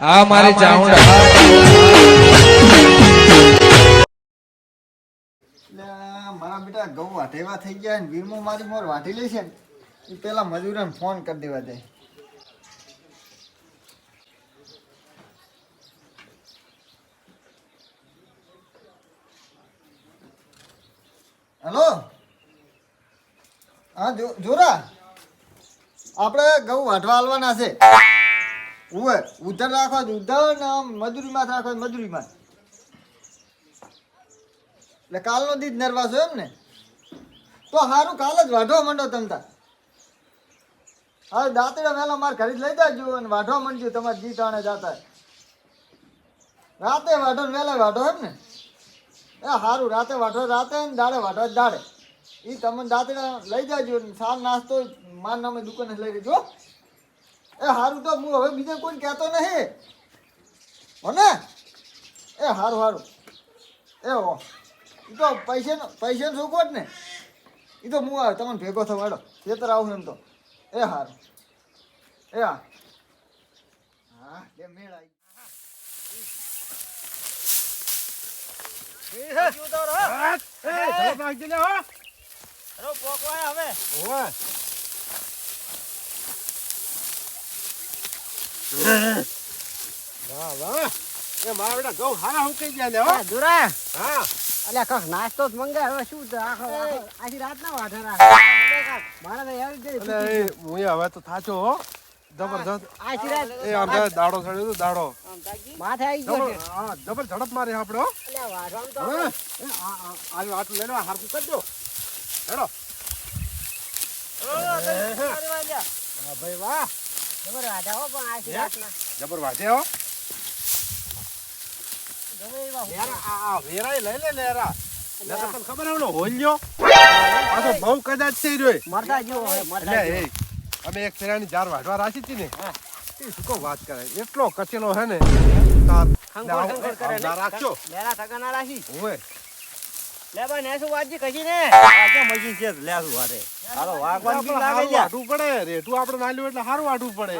આ મારી ચાઉંડા મારા બેટા ગૌ વાટેવા થઈ ગયા ને વીરમો મારી મોર વાટી લે છે એ પેલા મજૂરોને ફોન કરી દેવા દે. હેલો? હા જો જોરા? આપણે ગૌ વાટવા આલવાના છે. ઉવે ઉધર રાખો તો ઉધર ને આમ મજૂરીમાં રાખો મજૂરીમાં એટલે કાલનો દી જ નરવાસ એમ ને? તો સારું કાલ જ વાઢવા માંડો તમને હવે દાંતડા વહેલા માર ઘરે લઈ જાજો અને વાઢવા માંડજો, તમારે જી ટાણે જાતા રાતે વાઢો ને વહેલા વાઢો એમ ને? એ સારું રાતે વાઢો, રાતે ને દાડે વાઢો, દાડે. એ તમને દાંતડા લઈ જાજો સાર નાસ્તો, માર નામે દુકાને લઈ લેજો. એ સારું તો હું હવે બીજે કોઈ કહેતો નહીં. હો ને? એ સારું સારું એ હો. એ તો પૈસા પૈસાનો શું ને એ તો હું આવે તમને ભેગો થવાડો ખેતર આવું એમ તો. એ હારું. એ હા. હા બે મેળ આવી. આ દુરા અલ્યા કખ નાસ્તો જ મંગાય હવે શું આખો આખો- રાત ના વાઢે મારે તો યાર જે હવે તો થાચો હો. જબરજસ્ત. આખી રાત એ આમ દાડો ચડ્યો તો દાડો. માથે આવી ગયો હા જબર ઝડપ મારે આપણો હો. અલ્યા વાઢવામાં તો આ આ આટલું લઈને હારકું હેડો. હા ભાઈ વાહ. જબર વાઢા હો પણ આખી રાતના. જબર વાઢે હો? ગમે એવા લેરા આ આ વેરાય લઈ લે લેરા લેરા ખબર હે હોલ્યો? આ તો બહુ કદાચ થઈ રહ્યો મરતા જેવો હોય મરતા એ અમે એક ફેરાની જાર વાઢવા રાખી હતી ને. એ શું વાત કરે? એટલો કચેલો હે ને. રાખજો. લેરા થકા ના રાખી. ઓય. લે ભાઈ ને શું વાજી કશી ને? આજે મશીન છે લે શું વાટે હાલો વાગવાની બીક લાગે હારું લ્યા. પડે રેઠું આપણે નાલ્યું એટલે પડે.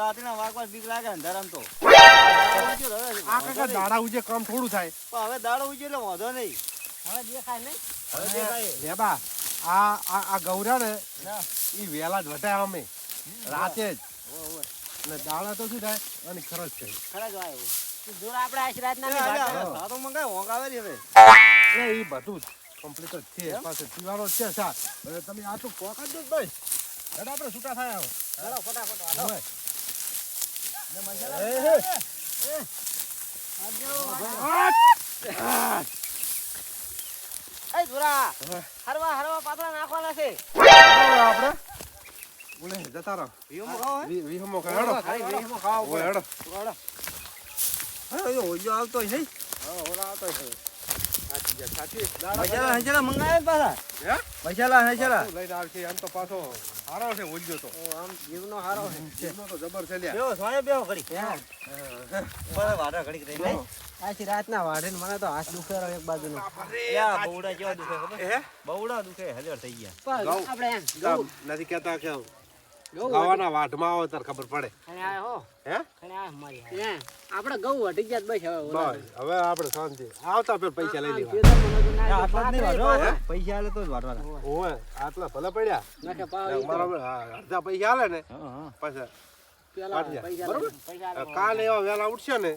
દાંતના વાગવાની બીક લાગે ને ધરમ તો. આ કાકા દાડા ઉજે કામ થોડું થાય. હવે દાડો ઉજે એટલે વાંધો નહીં. હવે દેખાય નહીં. હવે દેખાય. લેબા આ આ આ ગૌરા ને ઈ વેલા જ વટાય અમે રાતે જ. અને દાડા તો શું થાય? અને ખરચ છે. ખરચ જોર આપણે આશી ના બી હા. વાગતા. સાતો મંગાય હોંકાવે રે હવે. એ ઈ બધું જ કમ્પ્લીટ છે. પાસે પીવાનો છે સા તમે આ તો કોક જ દો ભાઈ. હેડો આપણે છૂટા થાય આવો. ચાલો ફટાફટ વાળો. હોય. એ જોરા હરવા હરવા પાતળા નાખવાના છે. આપણે? જતા રહો. વિહમો વિહમો ખાવા? હેડો. ઓજો આવતો છે નહીં? સાચી જાય, સાચી. મસાલા હસાલા મંગાવે ને પાછા હે? મસાલા હસાલા શું લઈને આવશે? આમ તો પાછો હારો છે રાતના વાઢે ને મને તો હાથ દુખે એક બાજુનો યા બહુડા કેવા દુખે? બહુડા દુખે હજાર થઈ ગયા નથી કેતા કે ગાવાના વાઢમાં આવો ત્યારે ખબર પડે. આપડે આયો હો. હે? ખણે આયો મારી હે આપણે ગૌ વટી ગયા બસ હવે આપડે હવે આપણે શાંતિ. આવતા પેલા પૈસા લઈ લેવા? પૈસા આલે તો જ વાટવાના. ઓય. આટલા ભલે પડ્યા. નાખે પાવ મારા અડધા પૈસા આલે ને પછી. કાલે એવા વેલા ઉઠશે ને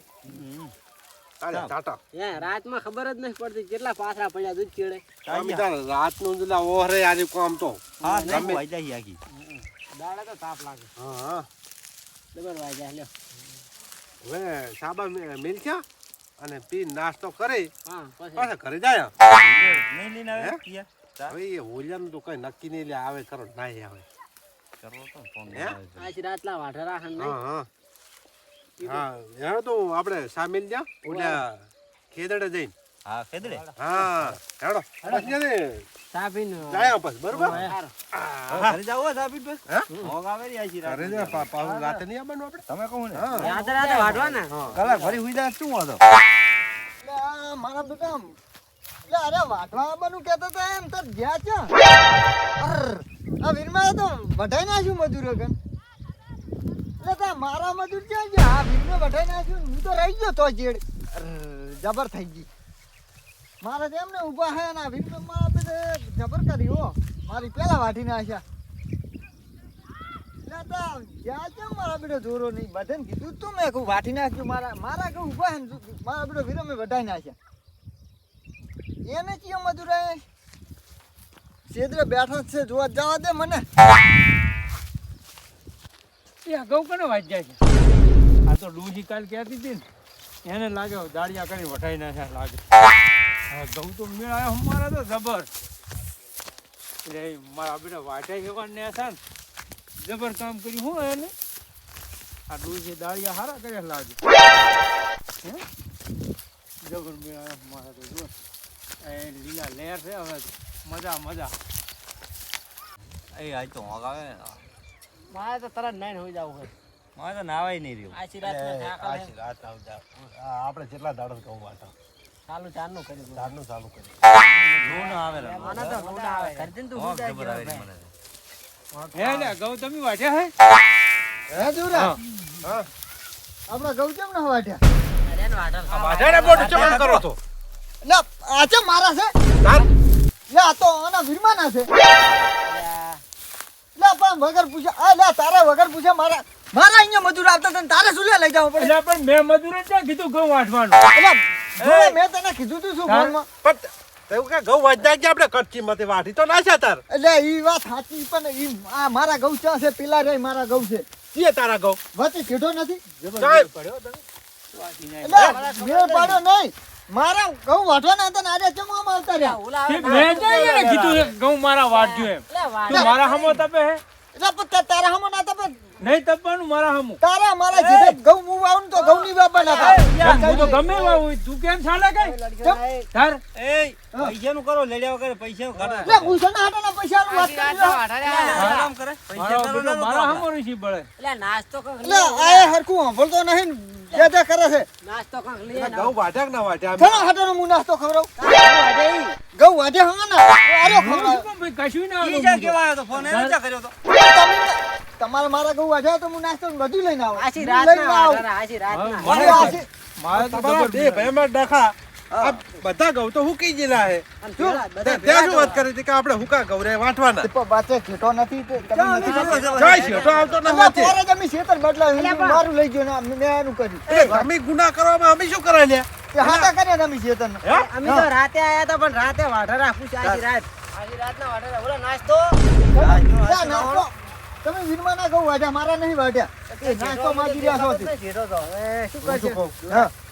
રાતમાં ખબર જ નથી પડતી કેટલા પાથરા પડ્યા દૂધ ચીડે તારે રાતનું ઓહરે આજે કામ તો. દાડે તો તાપ લાગે. હા હા. ડબલ વાગ્યા લ્યો. હવે સાબા મે- થયા અને પી નાસ્તો કરી. હા પછી. ઘરે જાય. નહીં લઈને હે? હવે એ હોલિયાનું તો કઈ નક્કી નહીં લે આવે કરો ના આવે. હા? તો આપણે સામેલ જ્યાં ઓલા ખેદડે જઈને. હા ખેદડે. હા હેડો. પછી ને ચા પીને જાય બરોબર? ઘરે જાવ હો સાબિત ભાઈ આવે રે આજી ઘરે જાય પા- રાતે નહીં આવવાનું આપણે? તમે કહું ને. રાતે રાતે વાઢવાના? હા. કલાક હુઈ જાય શું વાંધો? મારા બેટા એટલે અરે વાટવા આવવાનું કહેતા હતા એમ તો જ્યાં ત્યાં આ વીરમાં તો વઢાઈ નાખ્યું મજૂરો કન એટલે તા મારા મજૂર ક્યાં ગયા? આ વીરને વઢાઈ નાખ્યું હું તો રહી ગયો તો જેડ. જબર થઈ ગઈ. મારે તો એમને ઊભા હે ને વીરને મારા બધે જબર કરી, હો. મારી પેલા વાઢી નાખ્યા જ્યાં કેમ મારા બેટો જોરો નહીં? બધે કીધું તું મેં કહું વાઢી નાખ્યું. મારા મારા કહું ઊભા હે મારા બેટો વીરો મેં વઢાઈ નાખ્યા. એને ચિયો મજૂરાએ છેદરે બેઠા છે, જોવા જવા દે મને. એ અગાઉ કનો વાત જાય છે? આ તો ડૂસી કાલ કહેતી હતી ને. એને લાગે દાળિયા કરી વઢાઈ નાખ્યા લાગે. ઘઉં તો મેળાયો અમારા તો જબર. એટલે મારા બેટા વાટાઈ એવા ને હતા ને જબર કામ કર્યું. હું એને? આ ડૂસી દાળિયા હારા કર્યા લાગે હે? જબર તો જો એ લીલા લેર છે હવે મજા મજા. એ આજ તો હોંક આવે મારે તો તરત નાઈન હોઈ જવું હોય. મારે તો નાવાય નહીં રહ્યું. આછી રાતના થાક રાત આવતા. આપણે જેટલા દાડો કહું વાટા ચાલુ ચારનું કરી દઉં. ચાલુ કરી લો આવે ને મને તો ઊંઘ આવે. ઘરથી તું હોંક ઊંઘ જબર આવે આવી છે મને. હે લે ઘઉં તમે વાટ્યા હે? હે જોરા? હા. આપણા ગૌ કેમ ના વાઢ્યા. અરે એનો આઢર વાટાને બોટ ચમન કરો તો. લે આ છે મારા છે? લે આ તો આના વીરમાના છે. લે પણ વગર પૂછે આ લે તારે વગર પૂછે મારા મારા અહીંયા મજૂર આવતા તને તારે શું લે લઈ જવું પડે? એટલે પણ મેં મજૂર ક્યાં કીધું ઘઉં વાટવાનું એટલે મેં તને કીધું તું શું ફોનમાં પણ એવું કે ઘઉં વાંચતા કે આપણે કચ્ચી માંથી વાટી તો નાખ્યા તાર. એટલે એ વાત સાચી પણ ઈ આ મારા ગૌ ચા છે? પેલા રે મારા ગૌ છે. કીએ તારા ઘઉં? વચ્ચે કીધો નથી? સાહેબ. એટલે પાડો નહીં. મારા ગૌ વાઢવાના હતા ને આજે ચમ આમ આવતા રહ્યા? ઓલા મેં કીધું ઘઉં મારા વાટજો એમ. તું મારા હમો તપે હે? એટલે પણ તારા હમો ના તપે? નહીં તપવાનું મારા હમું. તારા મારા જીભે ઘઉં મું વાવું ને તો ઘઉં ની બાપા ના થાય. હું તો ગમે વાવું તું કેમ ચાલે કઈ? તાર એ પૈસાનું કરો લેડ્યા વગર પૈસાનું કાઢો હાટા ના પૈસા નું વાત કરી. આરામ કરે. પૈસા કરો ના મારા હમો રીસી બળે. અલ્યા, નાસ્તો કંઈક લે આય હરકું એ નહીં જે જે કરે છે. નાસ્તો કંઈક લે ઘઉં વાટ્યા કે ના વાટ્યા ઘણા હાટાનો મું નાસ્તો ખવરાવ ઘઉં વાઢે હા ના અરે હું ભાઈ કશું ના ઈ આવું કેવા તો ફોન એ જા કર્યો તો. તમે તમારે મારા ઘઉં આજે તો હું નાસ્તો બધું લઈને આવું. આછી હું લઈને રાતના આવું. વાઢારા, આછી રાતના. હા, મને આ છે- મારે તો ખબર બે ભાઈમાં ડખા. બધા ઘઉં તો હુકી ગયેલા હે ત્યાં શું વાત કરી હતી કે આપણે હુકા ઘઉં રે વાંટવાના? તે પણ બાચે નથી તમે? જય શેઠો આવતો ન વાંચે. જ શેતર બદલાવ્યું. મારું લઈ ગયો ને મેં એનું કર્યું. અમે ગુના કરવામાં અમે શું કરે લે હાતા હાટા કર્યા તમે. હે? અમે તો રાતે આયા હતા પણ રાતે વાઢારા પૂછ આજી રાત. આછી રાતના વાઢારા ઓલા નાસ્તો? નાસ્તો. તમે વીરમાના કહું વાઢ્યા મારા નહીં વાઢ્યા. એ નાસ્તો માગી રહ્યા છો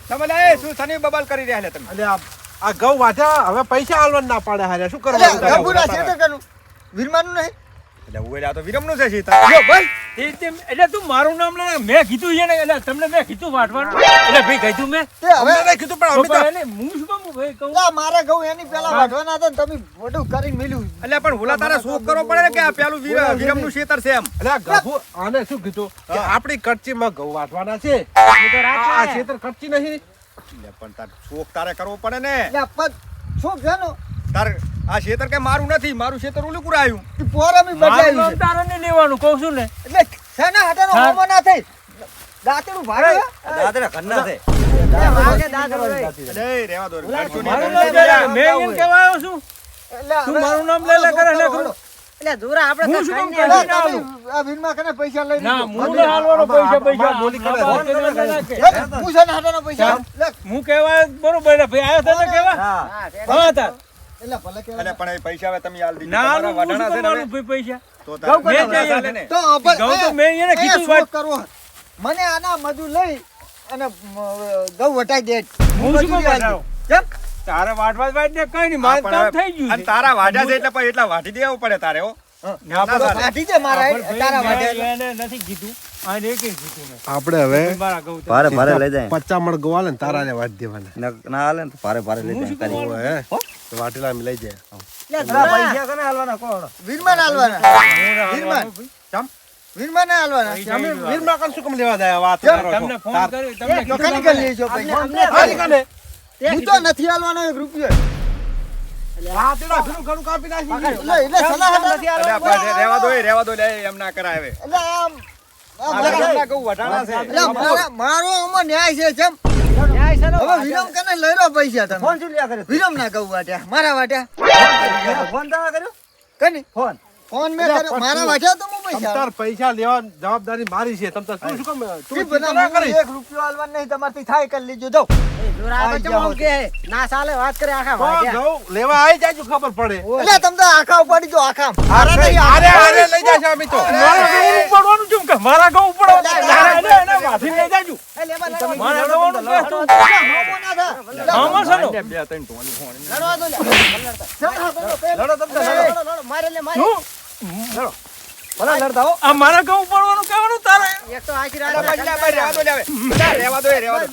તમે લે શું સની બબાલ કરી રહ્યા તમે? અલે આ આ ઘઉં વાટ્યા હવે પૈસા આલવા ના પાડે હારે. શું કરવા ગબુરા છે તો કનું વીરમાનું નહીં? જો ભાઈ તે એટલે તું મારું નામ લે મેં કીધું છે ને એટલે તમને મેં કીધું વાટવાનું. એટલે ભાઈ કીધું મેં. તે હવે અમને કીધું પણ અમે તો એને હું શું કામ ભાઈ કહું? ના મારા ગૌ એની પેલા વાટવાના હતા તમે મોઢું કરીને મેલ્યું. એટલે પણ ઓલા તારે શોખ કરવો પડે ને કે આ પેલું વીર- વિરમનું શેતર છે એમ? એટલે ગભુ આને શું કીધું? કે આપણી કચ્ચીમાં ઘઉં વાટવાના છે. આ શેતર ખેતર નહીં. એટલે પણ તાર શોખ તારે કરવો પડે ને. એટલે પણ શું છે? તાર આ ખેતર કે મારું નથી મારું ખેતર ઓલું કુરાયું. તે પોર અમે મારું બદલાવ્યું નામ છે. તારે નહીં લેવાનું કહું છું ને. એટલે સેના હાટાનો. હોમો ના થઈ દાંતેડું ભારે દાદરા ઘરના છે. હું તો શું કામ ખાઈને કરું? અલા, આવ્યા. તમે આ વીરમાં કને પૈસા લઈ ના લીધો. હું ના હાલવાનો પૈસા પૈસા. માર બોલી કરે. આ વાત કરવાના ના કે. હે? હું શેના હાટાનો પૈસા? હું. કહેવા બરોબર આવ્યો તને હા. એટલે ભલે કહેવાય. એટલે પણ એ પૈસા હવે તમે આલ દીધું તમારા હું છે ને ભાઈ પૈસા તો ગૌ મેં ચાલે ને. તો આપણે- ઘઉં તો મેં એને કીધું શોખ કરવો મને આના મજૂર લઈ અને ગૌ વટાઈ દે હું શું કામ કેમ? તારે વાટવા વાટ ને કઈ નહીં મારે કામ થઈ ગયું અને તારા વાડા છે એટલે એટલા વાટી દેવું પડે તારે હો મારા તારા નથી કીધું આપણે હવે. ભારે ભારે લઈ જાય. પચ્ચા મણ ગોવા ને તારા ને વાટ દેવાના. ના- ના હાલે ને ભારે ભારે લઈ જાય વાટેલા લઈ જાય. ના. હાલવાનું. વીરમાં કણ શું કામ લેવા વાત? તમને ફોન કર્યો તમને લેજો હું તો નથી હાલવાનો એક રૂપિયો. દો દો લે એમ ના કરાય એટલે આમ આ મારા આમાં ન્યાય છે જેમ હવે વિરમ કને લઈ લો પૈસા તમે. ફોન શું લ્યા કરે વિરમ ના કહું વાટ્યા. મારા વાટ્યા. ફોન કર્યો? કની? ફોન. ફોન મેં કર્યો. મારા તું- તો હું પૈસા તમતાર પૈસા લેવા જવાબદારી મારી છે. તમતાર તું શું કામ તું બધા ના મને રૂપિયો આલવા નહીં તમારથી થાય કરી લીજો. જાઓ. જોરા બચો જાઓ. કે ના ચાલે વાત કરે આખા વાગ્યા. લેવા આવી જાજો ખબર પડે. એટલે તમે તો આખા ઉપાડી જો આખા મારા અરે અરે લઈ જાશે અમે તો. મારા ઘઉં ઉપાડવાનું કેમ કે? મારા ઘઉં ઉપાડવાનું ના, ના, ના, લઈ જાજો. એ લેવા લેવા મારા ઘઉંનું કે તું મોમો ના થા. મામા છે ને? બે ત્રણ ટોની ફોન. લડો તમે લડો, લડો, લડો, મારે લે મારે. શું? ભલા લડતા હો આ મારા ઘઉં પડવાનું કહેવાનું તારે? એક તો આખી રાત બાજુ લે, બાજુ રહેવા દો લે હવે. રહેવા દો રહેવા દો.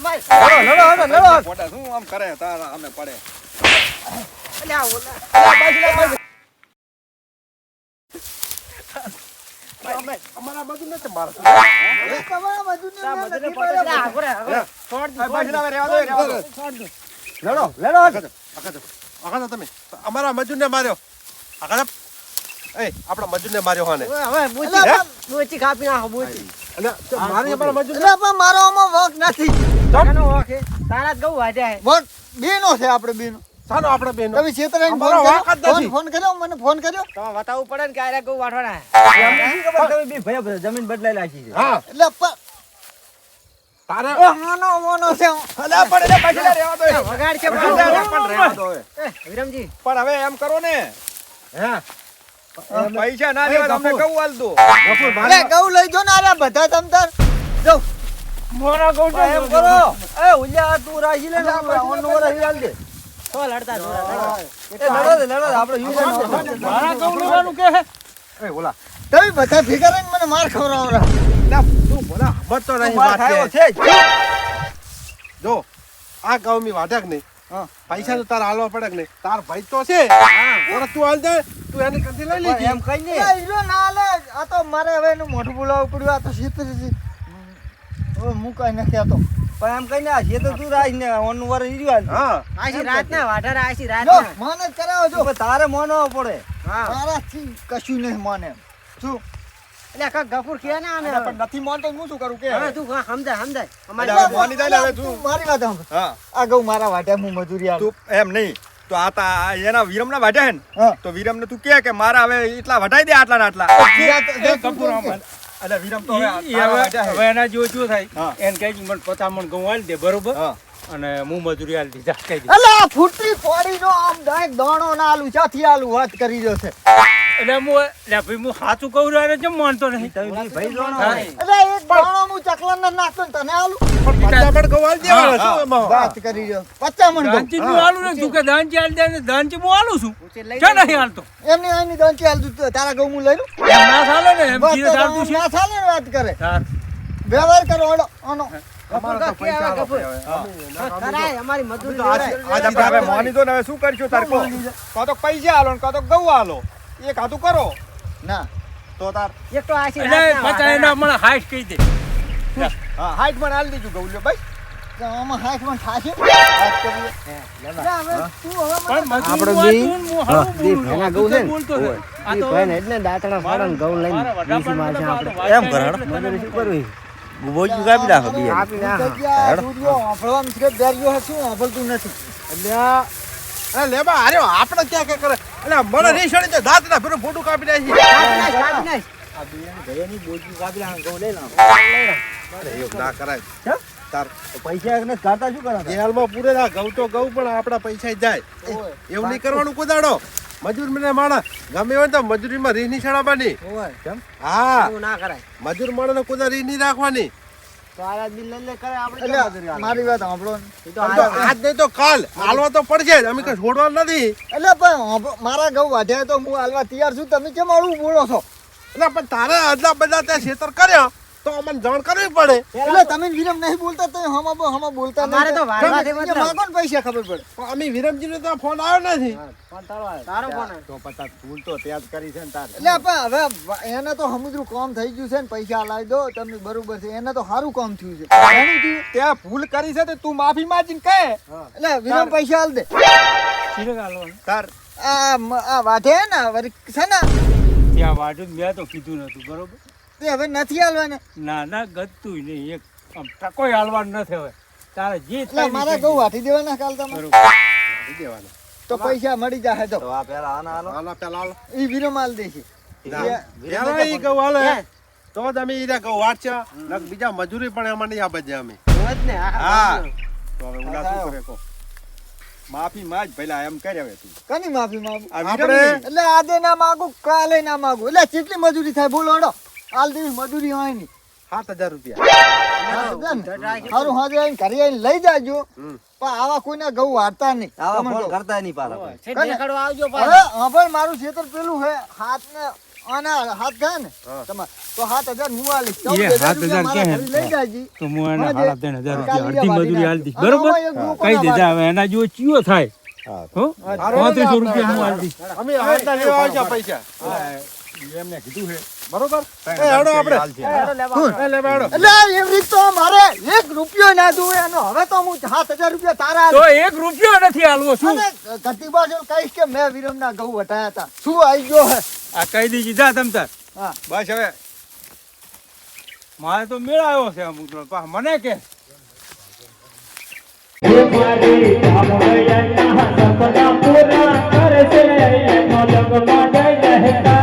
લડો લડો લડો ફોટા શું આમ કરે? તારા અમે પડે. આ ઓલા. અમારા બધું નથી તમારા મજૂરને નથી. છોડ દી, આ બાજુ છોડ લે, રહેવા દો રહેવા દો. દી, છોડ દી. લડો લડો. આખા તમે. અમારા મજૂરને માર્યો. આખા એ આપણા મજૂરને માર્યો હાને. હવે, બુચી, એટલે કાપી નાખો, બુચી. અને તો મારી અમારા મજૂરને એટલે પણ મારો આમાં વોક નથી. એનો વાંક તારા જ ઘઉં વાઢ્યા હે. વોક બેનો છે આપણે બેનો. સાનો આપણે બેનો? તમે છેતરાઈને ફોન અમારો જ નથી. ફોન ફોન કર્યો? મને ફોન કર્યો? તમારે બતાવવું પડે ને કે આ રહ્યા ઘઉં વાઢવાના હે. જમીન બદલાઈ નાખી છે. હા. એટલે તારે એ મોનો છે. અલા પણ એટલે બાજુ રહેવા દો. વગાડ છે પણ. પણ. રહેવા દો. એ. એ, વિરમજી. પણ હવે એમ કરો ને. હે. પૈસા ના દેવા તમને. કહું હાલ દો. અરે મારે લઈ જો ને અરે બધા તમતર જો. મારા ઘઉં તો એમ કરો એ ઉલ્યા તું રાજી લે ને નો રાજી હાલ દે તો લડતા જોરા, લડો. એ લડો દે લડો દે આપણે યુઝ મારા ઘઉં લેવાનું કે એ ઓલા તમે બધા ભેગા રહીને મને માર ખવડાવરા ના, તું બોલા ખબર તો નહીં વાત છે. જો. આ ગામ મી વાટક નહીં. પૈસા તો તાર હાલવા પડે કે નહીં? તાર ભાઈ તો છે. તું હાલ જાય તું એને કંથી લઈ લે એમ કઈ ને એ ના લે આ તો મારે હવે એનું મોઢું બોલાવવું પડ્યું આ તો હવે હું કઈ નથી આતો. પણ એમ કઈ ના છે તો તું રાજ ને ઓન વર ઈર્યો હા. આશી રાતના વાઢર આશી રાત રાતના. માને જ કરાવો જો. તારે મોનો પડે. હા. મારાથી કશું નહીં મને. શું? એટલે આખા ગફુર કહે ને આને. પણ નથી માનતો હું શું કરું કે હવે તું કાં સમજાય, સમજાય. અમારી મોની જાય હવે તું. મારી વાત હા આ ગૌ મારા વાટે હું મજૂરી આલું. તું એમ નહીં તો આ તા એના એના વિરમના વાટ્યા હે ને. તો વિરમને તું કે કે મારા હવે એટલા વટાઈ દે આટલા ને આટલા ગફુર. એટલે વિરમ તો હવે હવે એના જો શું થાય. એને કહે કે મને પચાસ ઘઉં આલી દે બરોબર અને હું મજૂરી આલી દીધા કહી દે અલા આ ફૂટરી ફોડીનો આમ દાંત દાણો ના આલુ ચાથી આલુ વાત કરી રહ્યો છે એટલે હું એટલે ભાઈ હું સાચું કહું રહ્યો કેમ માનતો નહીં? ભાઈ જોણો અરે. એક દાણો હું ચકલન ને નાખતો તને આલુ. પણ ગવાલ એમાં? વાત કરી રહ્યો. પચ્ચા મણ. દાનચી હું ને તું કે દાંચી આલ દે ને દાંચી હું આલુ છું. કે. નહીં હાલતો. એમની આઈની દાંચી આલ તું. તારા ગૌ હું લઈ લઉં? ના ચાલે ને એમ તો ચાલતું છે. ના ચાલે ને વાત કરે. વ્યવહાર કરો હળો આનો અમારી મજૂરી તો માની લેવડાય. આજ આપણે હવે મોની દો ને હવે શું કરશું તારે કો તો પૈસા આલો ને કાં તો ગૌ આલો. એક હાથું કરો. ના તો તાર એક તો આશી એટલે પાછા એના મને હાઈટ કહી દે. હા હાઈટ મને આલ દેજો ગૌલ્યો ભાઈ. તો આમાં હાથમાં થાશે. વાત કરીએ એટલે હવે તું હવે મને પણ મજૂરી હું હાચું ને, હું હાચું બોલું. તું બોલતો છે. આ તો મારા વડાપ્રધાનને પાડો, વાત એમ થાય કરાણ. એટલે તને બોજ્યું કાપી નાખો જગ્યા દૂધિયો બેરિયો વાપરતું નથી. એટલે આ- અરે લેબા અરે આપણે ક્યાં ક્યાં કરે? એટલે મને નહીં સડી તો દાંત ના ફેરું ફોટું કાપી નાખી. કાપી નાખ, કાપી નાખ. અરે એવું ના કરાય તાર પૈસા ને કાઢતા શું કરે જેલમાં પૂરે ના ઘઉં તો ઘઉં પણ આપણા પૈસા જાય. એવું નહીં કરવાનું કુદાડો. મજૂર મને માણા ગમે હોય ને તો મજૂરીમાં રીહની ચડાવવાની હા. ના કરાય. મજૂર મળે કોદા રીહ નહીં રાખવાની. મારી વાત સાંભળો આજ નહીં તો કાલ હાલવા તો પડશે જ અમે કઈ છોડવાનું નથી. એટલે પણ મારા ઘઉં વાઢ્યા તો હું હાલવા તૈયાર છું. તમે કેમ આવું બોલો છો? એટલે પણ તારે આટલા બધા ત્યાં છેતર કર્યા. તો અમને જાણ કરવી પડે. એટલે તમે વિરમ નહીં બોલતા તો હમ હમા બોલતા નહીં. અમારે તો તમે મતલબ. માગો ને પૈસા ખબર પડે. પણ અમે વિરમજીને તો ફોન આવ્યો નથી. તારો કોણ હે? તો પતા ભૂલ તો ત્યાં જ કરી છે ને તાર. એટલે પણ હવે એને તો સમુદ્ર કામ થઈ ગયું છે ને પૈસા લાવી દો તમે બરોબર છે. એને તો સારું કામ થયું છે. ત્યાં ભૂલ કરી છે તો તું માફી માંગીને કહે. એટલે વિરમ પૈસા હાલ દે. શીરે ગાલવાનું. તાર. આ આ વાઢે ને વર્ક છે ને? ત્યાં વાઢું મેં તો કીધું નતું બરોબર? તે હવે નથી હાલવાના? ના ના ગતું નહીં. એક આમ કોઈ હાલવાનું નથી હવે. તારે જે એ મારા ઘઉં વાટી દેવાના કાલ તમારે વાટી દેવાના. તો પૈસા મળી જાય તો. આ પેલા આના હાલો. હાલો પેલા હાલો. ઈ વીરો માલ દેશે. પેલા ઈ ગૌ હે. તો જ અમે ઈ ગૌ વાટશે નક બીજા મજૂરી પણ એમાં નહીં આપે અમે. જ ને હા. તો હવે ઉડા શું કરે કો? માફી માંગ પેલા એમ કરે હવે તું. કની માફી માંગુ? આપણે એટલે આજે ના માંગુ કાલે ના માંગુ. એટલે કેટલી મજૂરી થાય? બોલો હડો. હાલ દેવી મજૂરી હોયની સાત હજાર રૂપિયા. સારું હાજર આવીને ઘરે આવીને લઈ જાજો. પણ આવા કોઈના ઘઉં વાળતા નહીં. આવા ફોન કરતા નહીં પાલા દેખાડવા આવજો હવે હવે મારું ખેતર પેલું હે હાથ ને આના હાથ થાય ને? તમાર તો સાત હજાર હું આલીશ. ચૌદ હજાર હજાર મારા લઈ જાજી. તો હું એના હા, ત્રણ હજાર રૂપિયા અડધી મજૂરી નાખી. બરોબર? ના દેજા હવે? એના જેવો ચિયો થાય. હા. પાંત્રીસો રૂપિયા હું હાલતી અમે હાલતા લેવા આવશે પૈસા. એમને કીધું છે. બરોબર? હેડો આપણે. એટલે રીત તો મારે એક રૂપિયો ના દઉં એનો. હવે તો હું સાત હજાર રૂપિયા તારા તો એક રૂપિયો નથી હાલવો શું? અને જો કહીશ કે મેં વિરમના ઘઉં વટાયા હતા. શું આવી ગયો હે? આ કહી દીધી જા તમ તાર. હા. બસ હવે. મારે તો મેળ આવ્યો છે અમુક. મને કે. સપના પૂરા કરશે. એનો જગમાં જય જયકાર